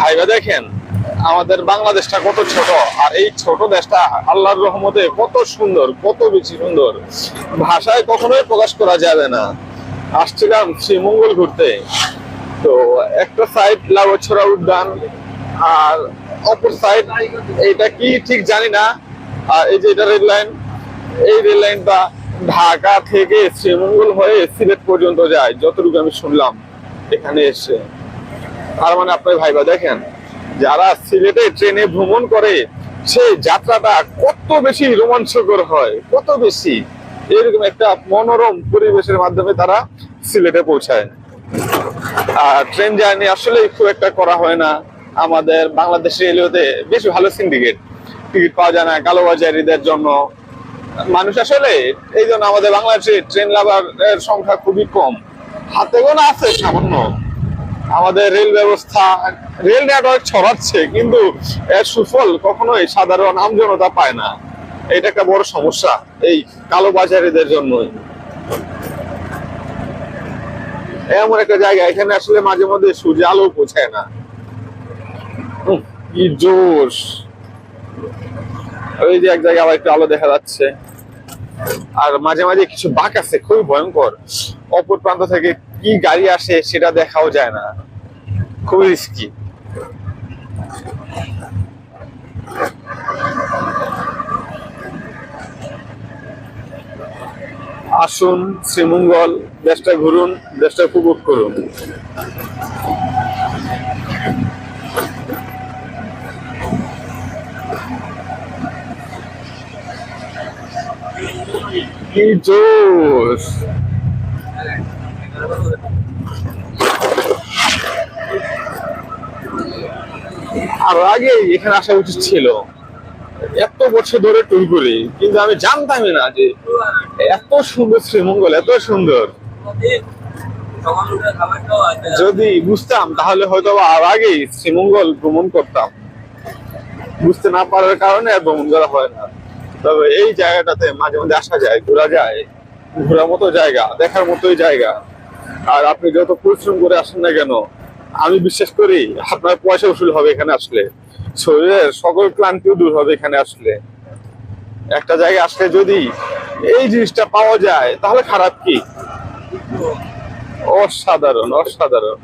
Viva দেখেন, আমাদের বাংলাদেশটা কত ছোট, আর এই ছোট দেশটা আল্লাহর রহমতে কত সুন্দর, কত বেশি সুন্দর। ভাষায় কখনোই প্রকাশ করা যাবে না। আসছিলাম শ্রীমঙ্গল ঘুরতে। তো একটা সাইড লাউছড়া উদ্যান, আর অপর সাইড এইটা কি ঠিক জানি না, আর এই যে এটা রেল লাইন এই রেল লাইনটা ঢাকা থেকে শ্রীমঙ্গল হয়ে সিলেট পর্যন্ত যায়, যতটুকু আমি শুনলাম এখানে এসে। আর মানে আপনার ভাইবা দেখেন, যারা সিলেটে ট্রেনে ভ্রমণ করে, সেই যাত্রাটা কত বেশি রোমাঞ্চকর হয়, কত বেশি। এরকম একটা মনোরম পরিবেশের মাধ্যমে তারা সিলেটে পৌঁছায়। আর ট্রেন জার্নি আসলে খুব একটা করা হয় না। আমাদের বাংলাদেশ রেলওয়েতে বেশ ভালো সিন্ডিকেট। টিকিট পাওয়া যায় না, কালোবাজারিদের জন্য। মানুষ আসলে, এই জন্য আমাদের বাংলাদেশে ট্রেন লাভার সংখ্যা খুবই কম। হাতে গোনা আছে সামান্য। আমাদের রেল ব্যবস্থা, রেল নেটওয়ার্ক ছড়াচ্ছে, কিন্তু এর সুফল কখনোই সাধারণ আমজনতা পায় না। এটা একটা বড় সমস্যা এই কালো কালোবাজারিদের জন্যই। এমন একটা জায়গা, এখানে আসলে মাঝে মধ্যে সূর্য আলো পৌঁছায় না। কি জোশ। ওই যে এক জায়গায় আবার একটু আলো দেখা যাচ্ছে। আর মাঝে মাঝে কিছু বাঁক আছে, খুবই ভয়ঙ্কর। অপর প্রান্ত থেকে কি গাড়ি আসে সেটা দেখাও যায় না। খুবই রিস্কি আসুন শ্রীমঙ্গল দেশটা ঘুরুন দেশটা উপভোগ করুন। কি জোশ! আর আগে এখানে আসা উচিত ছিল। এত বছর ধরে টুর করি, কিন্তু আমি জানতামই না যে এত সুন্দর শ্রীমঙ্গল, এত সুন্দর। যদি বুঝতাম, তাহলে হয়তো আর আগেই শ্রীমঙ্গল ভ্রমণ করতাম। বুঝতে না পারার কারণে আর ভ্রমণ করা হয় না। তবে এই জায়গাটাতে মাঝে মাঝে আসা যায়, ঘোরা যায়। ঘোরার মতো জায়গা, দেখার মতোই জায়গা। আর আপনি যত পরিশ্রম করে আসেন না কেন আমি বিশ্বাস করি, আপনার পয়সা উসুল হবে এখানে আসলে। শরীরের সকল ক্লান্তিও দূর হবে এখানে আসলে। একটা জায়গায় আসলে যদি এই জিনিসটা পাওয়া যায়, তাহলে খারাপ কি? অসাধারণ অসাধারণ।